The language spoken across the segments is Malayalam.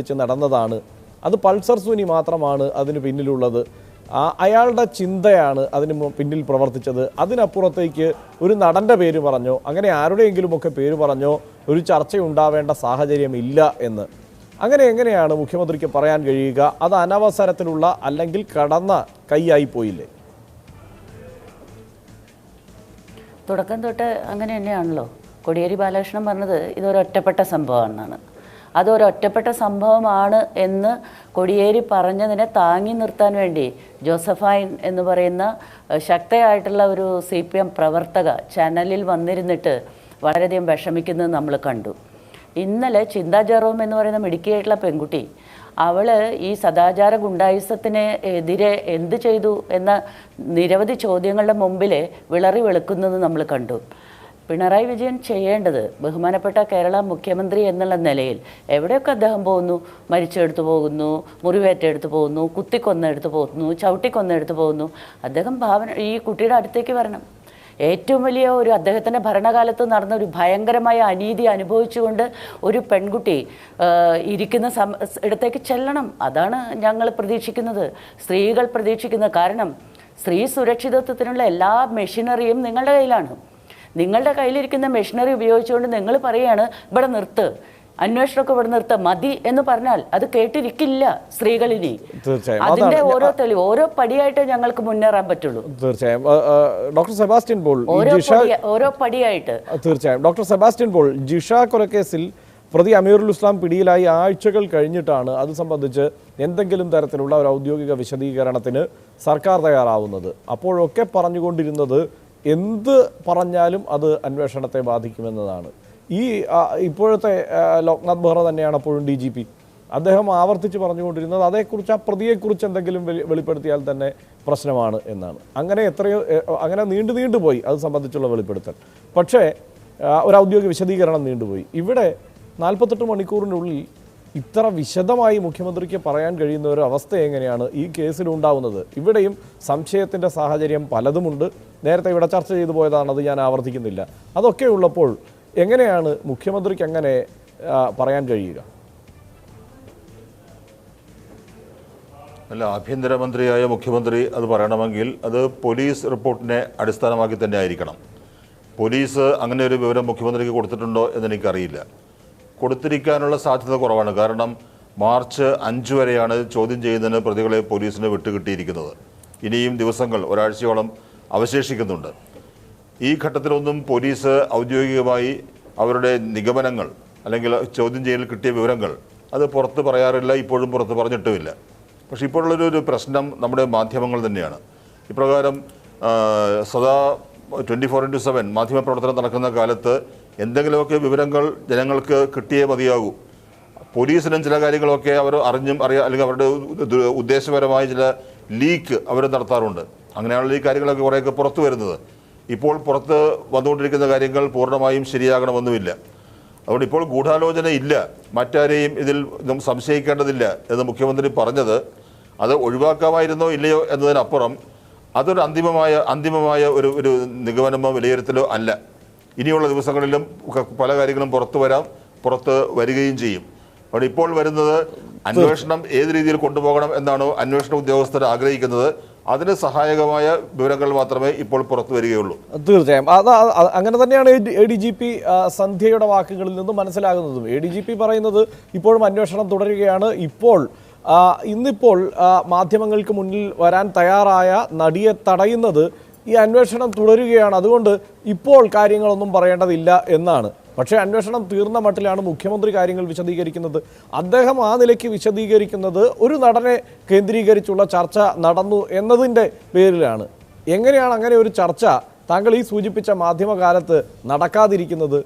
വെച്ച് നടന്നതാണ്. അത് പൾസർ സുനി മാത്രമാണ് അതിന് പിന്നിലുള്ളത്. അയാളുടെ ചിന്തയാണ് അതിന് പിന്നിൽ പ്രവർത്തിച്ചത്. അതിനപ്പുറത്തേക്ക് ഒരു നടന്റെ പേര് പറഞ്ഞോ അങ്ങനെ ആരുടെയെങ്കിലുമൊക്കെ പേര് പറഞ്ഞോ ഒരു ചർച്ചയുണ്ടാവേണ്ട സാഹചര്യം ഇല്ല എന്ന്. അങ്ങനെ എങ്ങനെയാണ് മുഖ്യമന്ത്രിക്ക് പറയാൻ കഴിയുക? അത് അനവസരത്തിലുള്ള അല്ലെങ്കിൽ കടന്ന കൈയായി പോയില്ലേ? തുടക്കം തൊട്ട് അങ്ങനെ തന്നെയാണല്ലോ. കോടിയേരി ബാലകൃഷ്ണൻ പറഞ്ഞത് ഇതൊരു ഒറ്റപ്പെട്ട സംഭവമാണെന്നാണ്. അതൊരു ഒറ്റപ്പെട്ട സംഭവമാണ് എന്ന് കൊടിയേരി പറഞ്ഞതിനെ താങ്ങി നിർത്താൻ വേണ്ടി ജോസഫൈൻ എന്ന് പറയുന്ന ശക്തയായിട്ടുള്ള ഒരു സി പി എം പ്രവർത്തക ചാനലിൽ വന്നിരുന്നിട്ട് വളരെയധികം വിഷമിക്കുന്നത് നമ്മൾ കണ്ടു. ഇന്നലെ ചിന്താ ജെറോം എന്ന് പറയുന്ന മിടുക്കിയായിട്ടുള്ള പെൺകുട്ടി അവൾ ഈ സദാചാര ഗുണ്ടായുസത്തിന് എതിരെ എന്ത് ചെയ്തു എന്ന നിരവധി ചോദ്യങ്ങളുടെ മുമ്പിൽ വിളറി വെളുക്കുന്നത് നമ്മൾ കണ്ടു. പിണറായി വിജയൻ ചെയ്യേണ്ടത് ബഹുമാനപ്പെട്ട കേരള മുഖ്യമന്ത്രി എന്നുള്ള നിലയിൽ എവിടെയൊക്കെ അദ്ദേഹം പോകുന്നു? മരിച്ചെടുത്ത് പോകുന്നു മുറിവേറ്റെടുത്ത് പോകുന്നു കുത്തിക്കൊന്നെടുത്ത് പോകുന്നു ചവിട്ടിക്കൊന്നെടുത്ത് പോകുന്നു. അദ്ദേഹം ഭാവന ഈ കുട്ടിയുടെ അടുത്തേക്ക് വരണം. ഏറ്റവും വലിയ ഒരു അദ്ദേഹത്തിന്റെ ഭരണകാലത്ത് നടന്ന ഒരു ഭയങ്കരമായ അനീതി അനുഭവിച്ചുകൊണ്ട് ഒരു പെൺകുട്ടി ഇരിക്കുന്ന സം ഇടത്തേക്ക് ചെല്ലണം. അതാണ് ഞങ്ങൾ പ്രതീക്ഷിക്കുന്നത്. സ്ത്രീകൾ പ്രതീക്ഷിക്കുന്നത് കാരണം സ്ത്രീ സുരക്ഷിതത്വത്തിനുള്ള എല്ലാ മെഷീനറിയും നിങ്ങളുടെ കയ്യിലാണ്. നിങ്ങളുടെ കയ്യിലിരിക്കുന്ന മെഷീനറി ഉപയോഗിച്ചുകൊണ്ട് നിങ്ങൾ പറയുകയാണ് ഇവിടെ നിർത്ത്. അന്വേഷണമൊക്കെ ഇവിടെ നിർത്ത്. മതി എന്ന് പറഞ്ഞാൽ അത് കേട്ടിരിക്കില്ല സ്ത്രീകളിനി. അതിന്റെ ഓരോ തെളിവ് ഓരോ പടിയായിട്ട് ഞങ്ങൾക്ക് മുന്നേറാൻ പറ്റുള്ളൂ. തീർച്ചയായും. ഡോക്ടർ സെബാസ്റ്റ്യൻ പോൾ ഓരോ പടിയായിട്ട്. തീർച്ചയായും. ഡോക്ടർ സെബാസ്റ്റ്യൻ പോൾ ജിഷ കൊലക്കേസിൽ പ്രതി അമീറുൽ ഇസ്ലാം പിടിയിലായി ആഴ്ചകൾ കഴിഞ്ഞിട്ടാണ് അത് സംബന്ധിച്ച് എന്തെങ്കിലും തരത്തിലുള്ള ഒരു ഔദ്യോഗിക വിശദീകരണത്തിന് സർക്കാർ തയ്യാറാവുന്നത്. അപ്പോഴൊക്കെ പറഞ്ഞുകൊണ്ടിരുന്നത് എന്ത് പറഞ്ഞാലും അത് അന്വേഷണത്തെ ബാധിക്കുമെന്നതാണ്. ഈ ഇപ്പോഴത്തെ ലോക്നാഥ് ബെഹ്റ തന്നെയാണ് അപ്പോഴും ഡി ജി പി. അദ്ദേഹം ആവർത്തിച്ച് പറഞ്ഞുകൊണ്ടിരുന്നത് അതേക്കുറിച്ച് ആ പ്രതിയെക്കുറിച്ച് എന്തെങ്കിലും വെളി- വെളിപ്പെടുത്തിയാൽ തന്നെ പ്രശ്നമാണ് എന്നാണ്. അങ്ങനെ എത്രയോ അങ്ങനെ നീണ്ടു നീണ്ടുപോയി അത് സംബന്ധിച്ചുള്ള വെളിപ്പെടുത്തൽ. പക്ഷേ ഒരു ഔദ്യോഗിക വിശദീകരണം നീണ്ടുപോയി. ഇവിടെ നാൽപ്പത്തെട്ട് മണിക്കൂറിനുള്ളിൽ ഇത്ര വിശദമായി മുഖ്യമന്ത്രിക്ക് പറയാൻ കഴിയുന്ന ഒരു അവസ്ഥ എങ്ങനെയാണ് ഈ കേസിലുണ്ടാവുന്നത്? ഇവിടെയും സംശയത്തിന്റെ സാഹചര്യം പലതുമുണ്ട്. നേരത്തെ ഇവിടെ ചർച്ച ചെയ്തു പോയതാണ് അത് ഞാൻ ആവർത്തിക്കുന്നില്ല. അതൊക്കെ ഉള്ളപ്പോൾ എങ്ങനെയാണ് മുഖ്യമന്ത്രിക്ക് അങ്ങനെ പറയാൻ കഴിയുക? അല്ല ആഭ്യന്തരമന്ത്രിയായ മുഖ്യമന്ത്രി അത് പറയണമെങ്കിൽ അത് പോലീസ് റിപ്പോർട്ടിനെ അടിസ്ഥാനമാക്കി തന്നെ ആയിരിക്കണം. പോലീസ് അങ്ങനെ ഒരു വിവരം മുഖ്യമന്ത്രിക്ക് കൊടുത്തിട്ടുണ്ടോ എന്ന് എനിക്കറിയില്ല. കൊടുത്തിരിക്കാനുള്ള സാധ്യത കുറവാണ്. കാരണം മാർച്ച് അഞ്ച് വരെയാണ് ചോദ്യം ചെയ്യുന്നതിന് പ്രതികളെ പോലീസിന് വിട്ടുകിട്ടിയിരിക്കുന്നത്. ഇനിയും ദിവസങ്ങൾ ഒരാഴ്ചയോളം അവശേഷിക്കുന്നുണ്ട്. ഈ ഘട്ടത്തിലൊന്നും പോലീസ് ഔദ്യോഗികമായി അവരുടെ നിഗമനങ്ങൾ അല്ലെങ്കിൽ ചോദ്യം ചെയ്യലിൽ കിട്ടിയ വിവരങ്ങൾ അത് പുറത്ത് പറയാറില്ല ഇപ്പോഴും പുറത്ത് പറഞ്ഞിട്ടുമില്ല. പക്ഷേ ഇപ്പോഴുള്ളൊരു പ്രശ്നം നമ്മുടെ മാധ്യമങ്ങൾ തന്നെയാണ്. ഇപ്രകാരം സദാ ട്വന്റി ഫോർ ഇന്റു സെവൻ മാധ്യമപ്രവർത്തനം നടക്കുന്ന കാലത്ത് എന്തെങ്കിലുമൊക്കെ വിവരങ്ങൾ ജനങ്ങൾക്ക് കിട്ടിയേ മതിയാകൂ. പോലീസിനും ചില കാര്യങ്ങളൊക്കെ അവർ അറിഞ്ഞും അറിയാം അല്ലെങ്കിൽ അവരുടെ ഉദ്ദ- ഉദ്ദേശപരമായ ചില ലീക്ക് അവർ നടത്താറുണ്ട്. അങ്ങനെയാണല്ലോ ഈ കാര്യങ്ങളൊക്കെ കുറേയൊക്കെ പുറത്തു വരുന്നത്. ഇപ്പോൾ പുറത്ത് വന്നുകൊണ്ടിരിക്കുന്ന കാര്യങ്ങൾ പൂർണമായും ശരിയാകണമെന്നുമില്ല. അതുകൊണ്ട് ഇപ്പോൾ ഗൂഢാലോചന ഇല്ല. മറ്റാരെയും ഇതിൽ സംശയിക്കേണ്ടതില്ല എന്ന് മുഖ്യമന്ത്രി പറഞ്ഞത് അത് ഒഴിവാക്കാമായിരുന്നോ ഇല്ലയോ എന്നതിനപ്പുറം അതൊരു അന്തിമമായ അന്തിമമായ ഒരു ഒരു നിഗമനമോ വിലയിരുത്തലോ അല്ല. ഇനിയുള്ള ദിവസങ്ങളിലും പല കാര്യങ്ങളും പുറത്തു വരാം പുറത്ത് വരികയും ചെയ്യും. അതുകൊണ്ട് ഇപ്പോൾ വരുന്നത് അന്വേഷണം ഏത് രീതിയിൽ കൊണ്ടുപോകണം എന്നാണോ അന്വേഷണ ഉദ്യോഗസ്ഥർ ആഗ്രഹിക്കുന്നത്. അതിന് സഹായകമായ വിവരങ്ങൾ മാത്രമേ ഇപ്പോൾ പുറത്തു വരികയുള്ളൂ. തീർച്ചയായും. അത് അങ്ങനെ തന്നെയാണ് എ ഡി ജി പി സന്ധ്യയുടെ വാക്കുകളിൽ നിന്നും മനസ്സിലാകുന്നതും. എ ഡി ജി പി പറയുന്നത് ഇപ്പോഴും അന്വേഷണം തുടരുകയാണ്. ഇപ്പോൾ ഇന്നിപ്പോൾ മാധ്യമങ്ങൾക്ക് മുന്നിൽ വരാൻ തയ്യാറായ നടിയെ തടയുന്നത് ഈ അന്വേഷണം തുടരുകയാണ്. അതുകൊണ്ട് ഇപ്പോൾ കാര്യങ്ങളൊന്നും പറയേണ്ടതില്ല എന്നാണ്. പക്ഷേ അന്വേഷണം തീർന്ന മട്ടിലാണ് മുഖ്യമന്ത്രി കാര്യങ്ങൾ വിശദീകരിക്കുന്നത്. അദ്ദേഹം ആ നിലയ്ക്ക് വിശദീകരിക്കുന്നത് ഒരു നടനെ കേന്ദ്രീകരിച്ചുള്ള ചർച്ച നടന്നു എന്നതിന്റെ പേരിലാണ്. എങ്ങനെയാണ് അങ്ങനെ ഒരു ചർച്ച താങ്കൾ ഈ സൂചിപ്പിച്ച മാധ്യമകാലത്ത് നടക്കാതിരിക്കുന്നത്?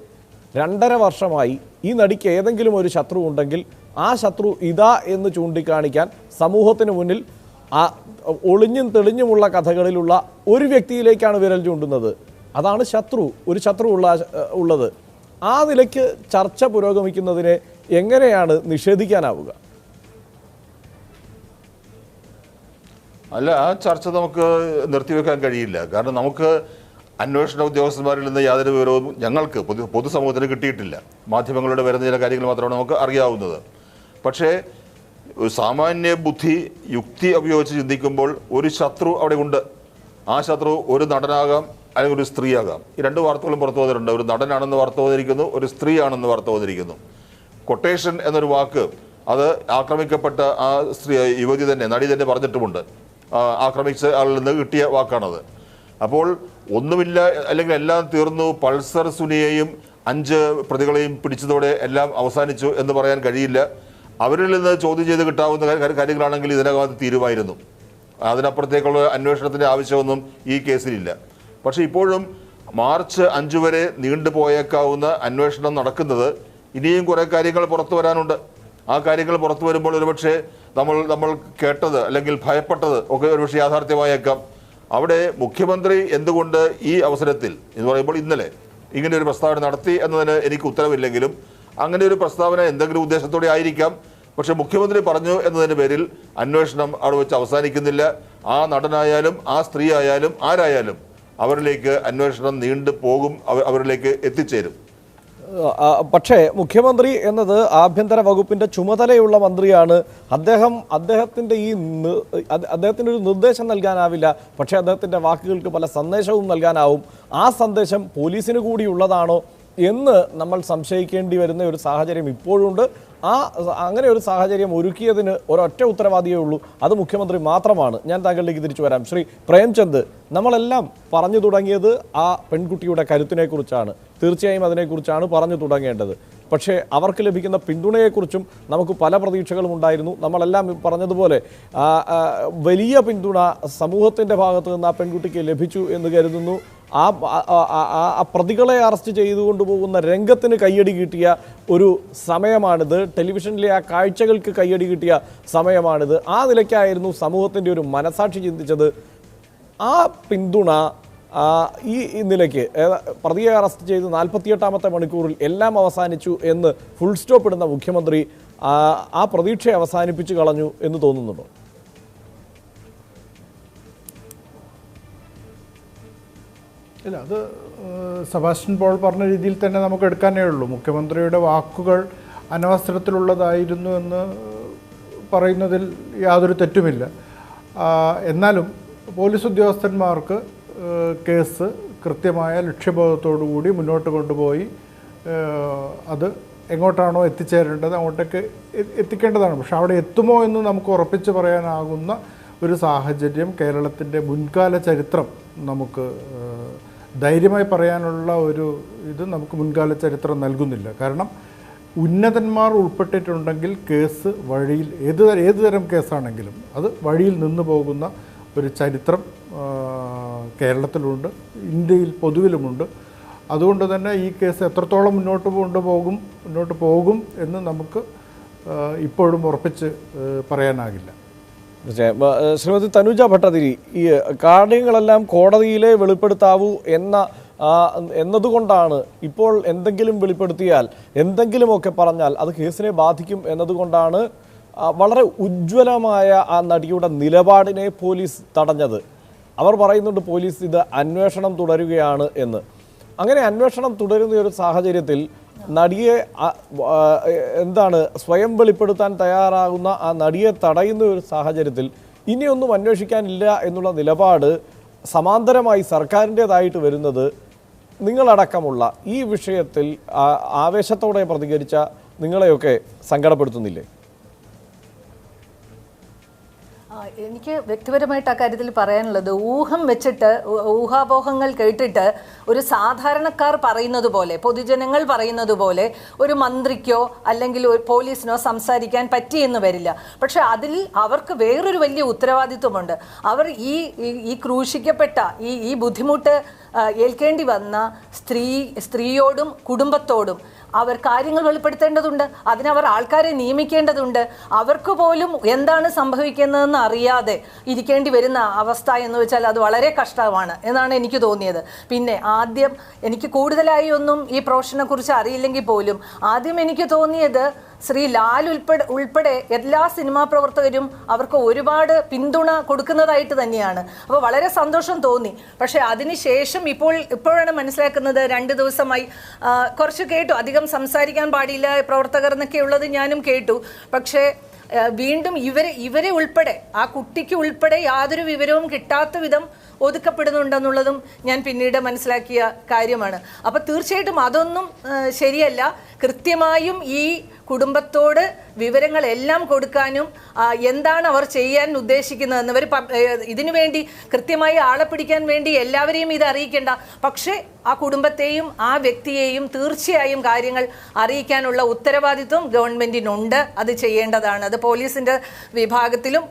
രണ്ടര വർഷമായി ഈ നടിക്ക് ഏതെങ്കിലും ഒരു ശത്രു ഉണ്ടെങ്കിൽ ആ ശത്രു ഇതാ എന്ന് ചൂണ്ടിക്കാണിക്കാൻ സമൂഹത്തിന് മുന്നിൽ ആ ഒളിഞ്ഞും തെളിഞ്ഞുമുള്ള കഥകളിലുള്ള ഒരു വ്യക്തിയിലേക്കാണ് വിരൽ ചൂണ്ടുന്നത്. അതാണ് ശത്രു ഒരു ശത്രു ഉള്ള ഉള്ളത്. ആ നിലയ്ക്ക് ചർച്ച പുരോഗമിക്കുന്നതിനെ എങ്ങനെയാണ് നിഷേധിക്കാനാവുക? അല്ല ആ ചർച്ച നമുക്ക് നിർത്തിവെക്കാൻ കഴിയില്ല. കാരണം നമുക്ക് അന്വേഷണ ഉദ്യോഗസ്ഥന്മാരിൽ നിന്ന് യാതൊരു വിവരവും ഞങ്ങൾക്ക് പൊതു പൊതുസമൂഹത്തിന് കിട്ടിയിട്ടില്ല. മാധ്യമങ്ങളുടെ വരുന്ന ചില കാര്യങ്ങൾ മാത്രമാണ് നമുക്ക് അറിയാവുന്നത്. പക്ഷേ സാമാന്യ ബുദ്ധി യുക്തി ഉപയോഗിച്ച് ചിന്തിക്കുമ്പോൾ ഒരു ശത്രു അവിടെ ഉണ്ട് ആ ശത്രു ഒരു നടനാകാം അല്ലെങ്കിൽ ഒരു സ്ത്രീയാകാം. ഈ രണ്ട് വാർത്തകളും പുറത്തു വന്നിട്ടുണ്ട്. ഒരു നടനാണെന്ന് വാർത്ത വന്നിരിക്കുന്നു ഒരു സ്ത്രീയാണെന്ന് വാർത്ത വന്നിരിക്കുന്നു. കൊട്ടേഷൻ എന്നൊരു വാക്ക് അത് ആക്രമിക്കപ്പെട്ട ആ സ്ത്രീ യുവതി തന്നെ നടി തന്നെ പറഞ്ഞിട്ടുമുണ്ട്. ആക്രമിച്ച ആളിൽ നിന്ന് കിട്ടിയ വാക്കാണത്. അപ്പോൾ ഒന്നുമില്ല അല്ലെങ്കിൽ എല്ലാം തീർന്നു. പൾസർ സുനിയെയും അഞ്ച് പ്രതികളെയും പിടിച്ചതോടെ എല്ലാം അവസാനിച്ചു എന്ന് പറയാൻ കഴിയില്ല. അവരിൽ നിന്ന് ചോദ്യം ചെയ്ത് കിട്ടാവുന്ന കാര്യ- കാര്യങ്ങളാണെങ്കിൽ ഇതിനകത്ത് തീരുമായിരുന്നു. അതിനപ്പുറത്തേക്കുള്ള അന്വേഷണത്തിന്റെ ആവശ്യമൊന്നും ഈ കേസിലില്ല. പക്ഷെ ഇപ്പോഴും മാർച്ച് അഞ്ച് വരെ നീണ്ടുപോയേക്കാവുന്ന അന്വേഷണം നടക്കുന്നത് ഇനിയും കുറെ കാര്യങ്ങൾ പുറത്തു വരാനുണ്ട്. ആ കാര്യങ്ങൾ പുറത്തു വരുമ്പോൾ ഒരുപക്ഷെ നമ്മൾ നമ്മൾ കേട്ടത് അല്ലെങ്കിൽ ഭയപ്പെട്ടത് ഒക്കെ ഒരുപക്ഷെ യാഥാർത്ഥ്യമായേക്കാം. അവിടെ മുഖ്യമന്ത്രി എന്തുകൊണ്ട് ഈ അവസരത്തിൽ എന്ന് പറയുമ്പോൾ ഇന്നലെ ഇങ്ങനെ ഒരു പ്രസ്താവന നടത്തി എന്നതിന് എനിക്ക് ഉത്തരവില്ലെങ്കിലും അങ്ങനെ ഒരു പ്രസ്താവന എന്തെങ്കിലും ഉദ്ദേശത്തോടെ ആയിരിക്കാം. പക്ഷെ മുഖ്യമന്ത്രി പറഞ്ഞു എന്നതിന്റെ പേരിൽ അന്വേഷണം അവിടെ വെച്ച് അവസാനിക്കുന്നില്ല. ആ നടനായാലും ആ സ്ത്രീ ആയാലും ആരായാലും അവരിലേക്ക് അന്വേഷണം നീണ്ടു പോകും അവരിലേക്ക് എത്തിച്ചേരും. പക്ഷേ മുഖ്യമന്ത്രി എന്നത് ആഭ്യന്തര വകുപ്പിന്റെ ചുമതലയുള്ള മന്ത്രിയാണ്. അദ്ദേഹം അദ്ദേഹത്തിന്റെ ഈ അദ്ദേഹത്തിന്റെ ഒരു നിർദ്ദേശം നൽകാനാവില്ല. പക്ഷേ അദ്ദേഹത്തിന്റെ വാക്കുകൾക്ക് പല സന്ദേശവും നൽകാനാവും. ആ സന്ദേശം പോലീസിന് കൂടി ഉള്ളതാണോ? എന്ന് നമ്മൾ സംശയിക്കേണ്ടി വരുന്ന ഒരു സാഹചര്യം ഇപ്പോഴുണ്ട്. ആ അങ്ങനെ ഒരു സാഹചര്യം ഒരുക്കിയതിന് ഒരൊറ്റ ഉത്തരവാദിയേ ഉള്ളൂ. അത് മുഖ്യമന്ത്രി മാത്രമാണ്. ഞാൻ താങ്കളിലേക്ക് തിരിച്ചു വരാം. ശ്രീ പ്രേംചന്ദ് നമ്മളെല്ലാം പറഞ്ഞു തുടങ്ങിയത് ആ പെൺകുട്ടിയുടെ കരുത്തിനെ കുറിച്ചാണ് തീർച്ചയായും അതിനെക്കുറിച്ചാണ് പറഞ്ഞു തുടങ്ങേണ്ടത്. പക്ഷേ അവർക്ക് ലഭിക്കുന്ന പിന്തുണയെക്കുറിച്ചും നമുക്ക് പല പ്രതീക്ഷകളും ഉണ്ടായിരുന്നു. നമ്മളെല്ലാം പറഞ്ഞതുപോലെ വലിയ പിന്തുണ സമൂഹത്തിന്റെ ഭാഗത്ത് നിന്ന് ആ പെൺകുട്ടിക്ക് ലഭിച്ചു എന്ന് കരുതുന്നു. ആ ആ- പ്രതികളെ അറസ്റ്റ് ചെയ്തു കൊണ്ടുപോകുന്ന രംഗത്തിന് കയ്യടി കിട്ടിയ ഒരു സമയമാണിത്. ടെലിവിഷനിലെ ആ കാഴ്ചകൾക്ക് കയ്യടി കിട്ടിയ സമയമാണിത്. ആ നിലയ്ക്കായിരുന്നു സമൂഹത്തിന്റെ ഒരു മനസാക്ഷി ചിന്തിച്ചത്. ആ പിന്തുണ ഈ നിലയ്ക്ക് പ്രതിയെ അറസ്റ്റ് ചെയ്ത് നാൽപ്പത്തിയെട്ടാമത്തെ മണിക്കൂറിൽ എല്ലാം അവസാനിച്ചു എന്ന് ഫുൾ സ്റ്റോപ്പ് ഇടുന്ന മുഖ്യമന്ത്രി ആ പ്രതീക്ഷയെ അവസാനിപ്പിച്ചു കളഞ്ഞു എന്ന് തോന്നുന്നുണ്ടോ? ഇല്ല അത് സെബാസ്റ്റ്യൻ പോൾ പറഞ്ഞ രീതിയിൽ തന്നെ നമുക്ക് എടുക്കാനേ ഉള്ളൂ. മുഖ്യമന്ത്രിയുടെ വാക്കുകൾ അനവസരത്തിലുള്ളതായിരുന്നു എന്ന് പറയുന്നതിൽ യാതൊരു തെറ്റുമില്ല. എന്നാലും പോലീസ് ഉദ്യോഗസ്ഥന്മാർക്ക് കേസ് കൃത്യമായ ലക്ഷ്യബോധത്തോടുകൂടി മുന്നോട്ട് കൊണ്ടുപോയി അത് എങ്ങോട്ടാണോ എത്തിച്ചേരേണ്ടത് അങ്ങോട്ടേക്ക് എത്തിക്കേണ്ടതാണ്. പക്ഷെ അവിടെ എത്തുമോ എന്ന് നമുക്ക് ഉറപ്പിച്ച് പറയാനാകുന്ന ഒരു സാഹചര്യം കേരളത്തിന്റെ മുൻകാല ചരിത്രം നമുക്ക് ധൈര്യമായി പറയാനുള്ള ഒരു ഇത് നമുക്ക് മുൻകാല ചരിത്രം നൽകുന്നില്ല. കാരണം ഉന്നതന്മാർ ഉൾപ്പെട്ടിട്ടുണ്ടെങ്കിൽ കേസ് വഴിയിൽ ഏത് ഏത് തരം കേസാണെങ്കിലും അത് വഴിയിൽ നിന്ന് പോകുന്ന ഒരു ചരിത്രം കേരളത്തിലുണ്ട് ഇന്ത്യയിൽ പൊതുവിലുമുണ്ട്. അതുകൊണ്ട് തന്നെ ഈ കേസ് എത്രത്തോളം മുന്നോട്ട് കൊണ്ടുപോകും മുന്നോട്ട് പോകും എന്ന് നമുക്ക് ഇപ്പോഴും ഉറപ്പിച്ച് പറയാനാകില്ല. ശ്രീമതി തനുജ ഭട്ടതിരി ഈ കാര്യങ്ങളെല്ലാം കോടതിയിലെ വെളിപ്പെടുത്താവൂ എന്ന എന്നതുകൊണ്ടാണ് ഇപ്പോൾ എന്തെങ്കിലും വെളിപ്പെടുത്തിയാൽ എന്തെങ്കിലുമൊക്കെ പറഞ്ഞാൽ അത് കേസിനെ ബാധിക്കും എന്നതുകൊണ്ടാണ് വളരെ ഉജ്ജ്വലമായ ആ നടിയുടെ നിലപാടിനെ പോലീസ് തടഞ്ഞത്. അവർ പറയുന്നുണ്ട് പോലീസ് ഇത് അന്വേഷണം തുടരുകയാണ് എന്ന്. അങ്ങനെ അന്വേഷണം തുടരുന്ന ഒരു സാഹചര്യത്തിൽ നടിയെ എന്താണ് സ്വയം വെളിപ്പെടുത്താൻ തയ്യാറാകുന്ന ആ നടിയെ തടയുന്ന ഒരു സാഹചര്യത്തിൽ ഇനിയൊന്നും അന്വേഷിക്കാനില്ല എന്നുള്ള നിലപാട് സമാന്തരമായി സർക്കാരിന്റെതായിട്ട് വരുന്നത് നിങ്ങളടക്കമുള്ള ഈ വിഷയത്തിൽ ആവേശത്തോടെ പ്രതികരിച്ച നിങ്ങളെയൊക്കെ സങ്കടപ്പെടുത്തുന്നില്ലേ? എനിക്ക് വ്യക്തിപരമായിട്ട് ആ കാര്യത്തിൽ പറയാനുള്ളത് ഊഹം വെച്ചിട്ട് ഊഹാപോഹങ്ങൾ കേട്ടിട്ട് ഒരു സാധാരണക്കാർ പറയുന്നത് പോലെ പൊതുജനങ്ങൾ പറയുന്നത് പോലെ ഒരു മന്ത്രിക്കോ അല്ലെങ്കിൽ ഒരു പോലീസിനോ സംസാരിക്കാൻ പറ്റിയെന്ന് വരില്ല. പക്ഷെ അതിൽ അവർക്ക് വേറൊരു വലിയ ഉത്തരവാദിത്വമുണ്ട്. അവർ ഈ- ഈ ക്രൂശിക്കപ്പെട്ട ഈ ഈ ബുദ്ധിമുട്ട് ഏൽക്കേണ്ടി വന്ന സ്ത്രീ സ്ത്രീയോടും കുടുംബത്തോടും അവർ കാര്യങ്ങൾ വെളിപ്പെടുത്തേണ്ടതുണ്ട് അതിനവർ ആൾക്കാരെ നിയമിക്കേണ്ടതുണ്ട്. അവർക്ക് പോലും എന്താണ് സംഭവിക്കുന്നതെന്ന് അറിയാതെ ഇരിക്കേണ്ടി വരുന്ന അവസ്ഥ എന്ന് വെച്ചാൽ അത് വളരെ കഷ്ടമാണ് എന്നാണ് എനിക്ക് തോന്നിയത്. പിന്നെ ആദ്യം എനിക്ക് കൂടുതലായി ഒന്നും ഈ പ്രൊഫഷനെ കുറിച്ച് അറിയില്ലെങ്കിൽ പോലും ആദ്യം എനിക്ക് തോന്നിയത് ശ്രീ ലാൽ ഉൾപ്പെടെ ഉൾപ്പെടെ എല്ലാ സിനിമാ പ്രവർത്തകരും അവർക്ക് ഒരുപാട് പിന്തുണ കൊടുക്കുന്നതായിട്ട് തന്നെയാണ്. അപ്പോൾ വളരെ സന്തോഷം തോന്നി. പക്ഷേ അതിനുശേഷം ഇപ്പോൾ ഇപ്പോഴാണ് മനസ്സിലാക്കുന്നത് രണ്ട് ദിവസമായി. കുറച്ച് കേട്ടു. അധികം സംസാരിക്കാൻ പാടില്ല പ്രവർത്തകർ എന്നൊക്കെ ഉള്ളത് ഞാനും കേട്ടു. പക്ഷേ വീണ്ടും ഇവരെ ഇവരെ ഉൾപ്പെടെ ആ കുട്ടിക്ക് ഉൾപ്പെടെ യാതൊരു വിവരവും കിട്ടാത്ത വിധം ഒതുക്കപ്പെടുന്നുണ്ടെന്നുള്ളതും ഞാൻ പിന്നീട് മനസ്സിലാക്കിയ കാര്യമാണ്. അപ്പോൾ തീർച്ചയായിട്ടും അതൊന്നും ശരിയല്ല. കൃത്യമായും ഈ കുടുംബത്തോട് വിവരങ്ങളെല്ലാം കൊടുക്കാനും എന്താണ് അവർ ചെയ്യാൻ ഉദ്ദേശിക്കുന്നതെന്ന് അവർ ഇതിനു വേണ്ടി കൃത്യമായി ആളെ പിടിക്കാൻ വേണ്ടി എല്ലാവരെയും ഇത് അറിയിക്കേണ്ട. പക്ഷേ ആ കുടുംബത്തെയും ആ വ്യക്തിയെയും തീർച്ചയായും കാര്യങ്ങൾ അറിയിക്കാനുള്ള ഉത്തരവാദിത്വം ഗവൺമെന്റിനുണ്ട് അത് ചെയ്യേണ്ടതാണ്. അത് പോലീസിന്റെ വിഭാഗത്തിലും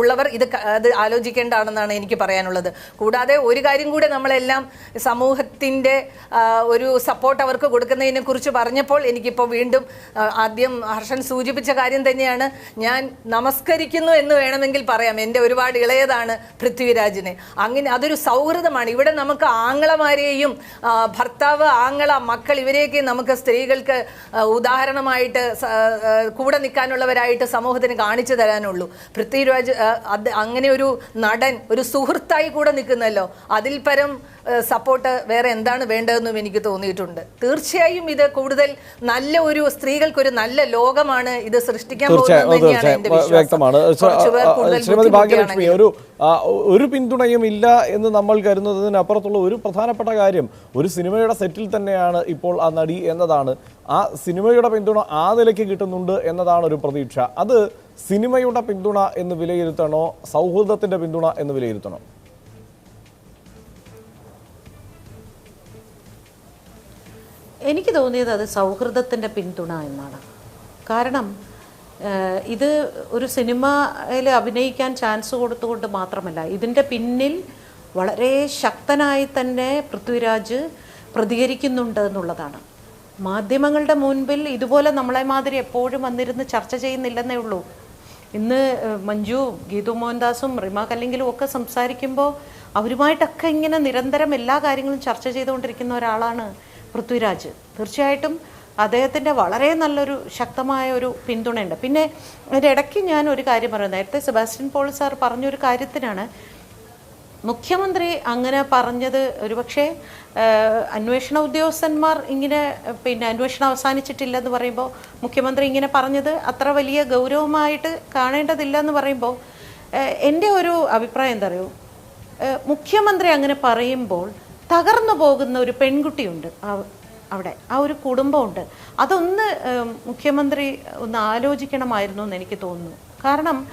ഉള്ളവർ ഇത് അത് ആലോചിക്കേണ്ടതാണെന്നാണ് എനിക്ക് പറയാനുള്ളത്. കൂടാതെ ഒരു കാര്യം കൂടെ നമ്മളെല്ലാം സമൂഹത്തിന്റെ ഒരു സപ്പോർട്ട് അവർക്ക് കൊടുക്കുന്നതിനെ കുറിച്ച് പറഞ്ഞപ്പോൾ എനിക്കിപ്പോൾ വീണ്ടും ആദ്യം ഹർഷൻ സൂചിപ്പിച്ച കാര്യം തന്നെയാണ്. ഞാൻ നമസ്കരിക്കുന്നു എന്ന് വേണമെങ്കിൽ പറയാം. എന്റെ ഒരുപാട് ഇളയതാണ് പൃഥ്വിരാജിനെ. അങ്ങനെ അതൊരു സൗഹൃദമാണ്. ഇവിടെ നമുക്ക് ആങ്ങളമാരെയും ഭർത്താവ് ആങ്ങള മക്കൾ ഇവരെയൊക്കെ നമുക്ക് സ്ത്രീകൾക്ക് ഉദാഹരണമായിട്ട് കൂടെ നിൽക്കാനുള്ളവരായിട്ട് സമൂഹത്തിന് കാണിച്ചു തരാനുള്ളൂ. പൃഥ്വിരാജ് അങ്ങനെ ഒരു നടൻ ഒരു സുഹൃത്തായി കൂടെ നിൽക്കുന്നല്ലോ. അതിൽ പരം സപ്പോർട്ട് വേറെ എന്താണ് വേണ്ടതെന്നും എനിക്ക് തോന്നിയിട്ടുണ്ട്. തീർച്ചയായും ഇത് കൂടുതൽ നല്ല ഒരു സ്ത്രീകൾക്കൊരു നല്ല ലോകമാണ് ഇത് സൃഷ്ടിക്കാൻ. വ്യക്തമാണ്. ശ്രീമതി ഭാഗ്യലക്ഷ്മി ഒരു ഒരു പിന്തുണയും ഇല്ല എന്ന് നമ്മൾ കരുതുന്നതിനപ്പുറത്തുള്ള ഒരു പ്രധാനപ്പെട്ട കാര്യം ഒരു സിനിമയുടെ സെറ്റിൽ തന്നെയാണ് ഇപ്പോൾ ആ നടി എന്നതാണ്. ആ സിനിമയുടെ പിന്തുണ ആ നിലയ്ക്ക് കിട്ടുന്നുണ്ട് എന്നതാണ് ഒരു പ്രതീക്ഷ. അത് സിനിമയുടെ പിന്തുണ എന്ന് വിലയിരുത്തണോ സൗഹൃദത്തിന്റെ പിന്തുണ എന്ന് വിലയിരുത്തണോ? എനിക്ക് തോന്നിയത് അത് സൗഹൃദത്തിന്റെ പിന്തുണ എന്നാണ്. കാരണം ഇത് ഒരു സിനിമയിൽ അഭിനയിക്കാൻ ചാൻസ് കൊടുത്തുകൊണ്ട് മാത്രമല്ല ഇതിന്റെ പിന്നിൽ വളരെ ശക്തനായി തന്നെ പൃഥ്വിരാജ് പ്രതികരിക്കുന്നുണ്ട് എന്നുള്ളതാണ്. മാധ്യമങ്ങളുടെ മുൻപിൽ ഇതുപോലെ നമ്മളെ മാതിരി എപ്പോഴും വന്നിരുന്ന് ചർച്ച ചെയ്യുന്നില്ലെന്നേ ഉള്ളൂ. ഇന്ന് മഞ്ജു ഗീതു മോഹൻദാസും റിമ കല്ലെങ്കിലും ഒക്കെ സംസാരിക്കുമ്പോൾ അവരുമായിട്ടൊക്കെ ഇങ്ങനെ നിരന്തരം എല്ലാ കാര്യങ്ങളും ചർച്ച ചെയ്തുകൊണ്ടിരിക്കുന്ന ഒരാളാണ്. പൃഥ്വിരാജ്. തീർച്ചയായിട്ടും അദ്ദേഹത്തിന്റെ വളരെ നല്ലൊരു ശക്തമായ ഒരു പിന്തുണയുണ്ട്. പിന്നെ അതിന്റെ ഇടയ്ക്ക് ഞാൻ ഒരു കാര്യം പറയുന്നത് നേരത്തെ സെബാസ്റ്റ്യൻ പോൾ സാർ പറഞ്ഞൊരു കാര്യത്തിനാണ്. മുഖ്യമന്ത്രി അങ്ങനെ പറഞ്ഞത് ഒരുപക്ഷെ അന്വേഷണ ഉദ്യോഗസ്ഥന്മാർ ഇങ്ങനെ പിന്നെ അന്വേഷണം അവസാനിച്ചിട്ടില്ലെന്ന് പറയുമ്പോൾ മുഖ്യമന്ത്രി ഇങ്ങനെ പറഞ്ഞത് അത്ര വലിയ ഗൗരവമായിട്ട് കാണേണ്ടതില്ല എന്ന് പറയുമ്പോൾ എന്റെ ഒരു അഭിപ്രായം എന്താ മുഖ്യമന്ത്രി അങ്ങനെ പറയുമ്പോൾ തകർന്നു പോകുന്ന ഒരു പെൺകുട്ടിയുണ്ട്. ആ- അവിടെ. ആ ഒരു കുടുംബമുണ്ട്. അതൊന്ന് മുഖ്യമന്ത്രി ഒന്ന് ആലോചിക്കണമായിരുന്നു എന്ന് എനിക്ക് തോന്നുന്നു. കാരണം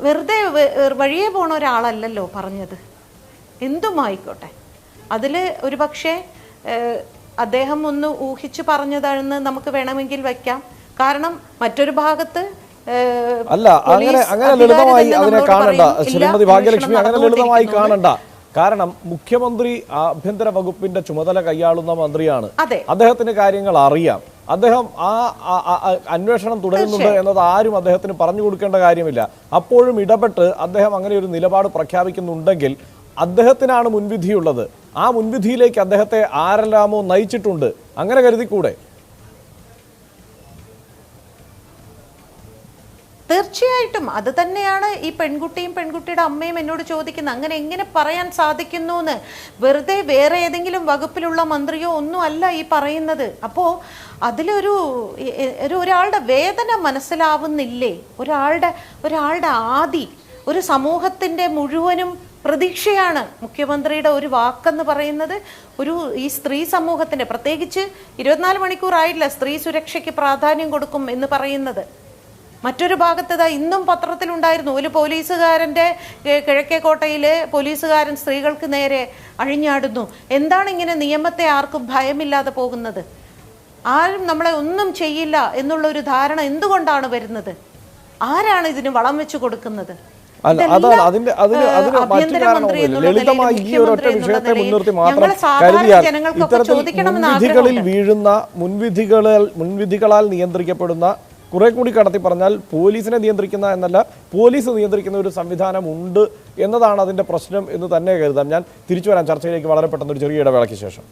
വെറുതെ വഴിയെ പോണ ഒരാളല്ലല്ലോ പറഞ്ഞത്. എന്തുമായിക്കോട്ടെ? അതിൽ ഒരു പക്ഷേ അദ്ദേഹം ഒന്ന് ഊഹിച്ച് പറഞ്ഞതാണെന്ന് നമുക്ക് വേണമെങ്കിൽ വയ്ക്കാം. കാരണം മറ്റൊരു ഭാഗത്ത് അല്ല അങ്ങനെ അങ്ങനെ ലളിതമായി അതിനെ കാണണ്ട. ശ്രീമതി ഭാഗ്യലക്ഷ്മി അങ്ങനെ ലളിതമായി. കാണണ്ട. കാരണം മുഖ്യമന്ത്രി ആഭ്യന്തര വകുപ്പിന്റെ ചുമതല കൈയാളുന്ന മന്ത്രിയാണ്. അദ്ദേഹത്തിന് കാര്യങ്ങൾ അറിയാം. അദ്ദേഹം ആ അന്വേഷണം തുടരുന്നുണ്ട് എന്നത് ആരും അദ്ദേഹത്തിന് പറഞ്ഞു കൊടുക്കേണ്ട കാര്യമില്ല. അപ്പോഴും ഇടപെട്ട് അദ്ദേഹം അങ്ങനെ ഒരു നിലപാട് പ്രഖ്യാപിക്കുന്നുണ്ടെങ്കിൽ അദ്ദേഹത്തിനാണ് മുൻവിധിയുള്ളത്. ആ മുൻവിധിയിലേക്ക് അദ്ദേഹത്തെ ആരെല്ലാമോ നയിച്ചിട്ടുണ്ട്. അങ്ങനെ കരുതിക്കൂടെ? തീർച്ചയായിട്ടും അത് തന്നെയാണ് ഈ പെൺകുട്ടിയും പെൺകുട്ടിയുടെ അമ്മയും എന്നോട് ചോദിക്കുന്നത്. അങ്ങനെ എങ്ങനെ പറയാൻ സാധിക്കുന്നു എന്ന് വെറുതെ വേറെ ഏതെങ്കിലും വകുപ്പിലുള്ള മന്ത്രിയോ ഒന്നും അല്ല ഈ പറയുന്നത്. അപ്പോൾ അതിലൊരു ഒരു ഒരാളുടെ വേദന മനസ്സിലാവുന്നില്ലേ? ഒരാളുടെ ഒരാളുടെ ആദി ഒരു സമൂഹത്തിന്റെ മുഴുവനും പ്രതീക്ഷയാണ് മുഖ്യമന്ത്രിയുടെ ഒരു വാക്കെന്ന് പറയുന്നത്. ഒരു ഈ സ്ത്രീ സമൂഹത്തിന്റെ പ്രത്യേകിച്ച് ഇരുപത്തിനാല് മണിക്കൂറായില്ല സ്ത്രീ സുരക്ഷയ്ക്ക് പ്രാധാന്യം കൊടുക്കും എന്ന് പറയുന്നത്. മറ്റൊരു ഭാഗത്ത് ഇതാ ഇന്നും പത്രത്തിലുണ്ടായിരുന്നു. ഒരു പോലീസുകാരന്റെ കിഴക്കേക്കോട്ടയിൽ കിഴക്കേക്കോട്ടയിലെ പോലീസുകാരൻ സ്ത്രീകൾക്ക് നേരെ അഴിഞ്ഞാടുന്നു. എന്താണ് ഇങ്ങനെ നിയമത്തെ ആർക്കും ഭയമില്ലാതെ പോകുന്നത്? ആരും നമ്മളെ ഒന്നും ചെയ്യില്ല എന്നുള്ള ഒരു ധാരണ എന്തുകൊണ്ടാണ് വരുന്നത്? ആരാണ് ഇതിന് വളം വെച്ചു കൊടുക്കുന്നത്? ലളിതമായി ഈ ഒരൊറ്റ വിഷയത്തെ മുൻനിർത്തി മാത്രം കരുതിയാൽ ഇത്തരത്തിൽ മുൻവിധികളിൽ വീഴുന്ന മുൻവിധികളാൽ മുൻവിധികളാൽ നിയന്ത്രിക്കപ്പെടുന്ന കുറെ കൂടി കടത്തി പറഞ്ഞാൽ പോലീസിനെ നിയന്ത്രിക്കുന്ന എന്നല്ല പോലീസ് നിയന്ത്രിക്കുന്ന ഒരു സംവിധാനം ഉണ്ട് എന്നതാണ് അതിന്റെ പ്രശ്നം എന്ന് തന്നെ കരുതാം. ഞാൻ തിരിച്ചു വരാം. ചർച്ചയിലേക്ക് വളരെ പെട്ടെന്ന് ഒരു ചെറിയ ഇടവേളയ്ക്ക് ശേഷം.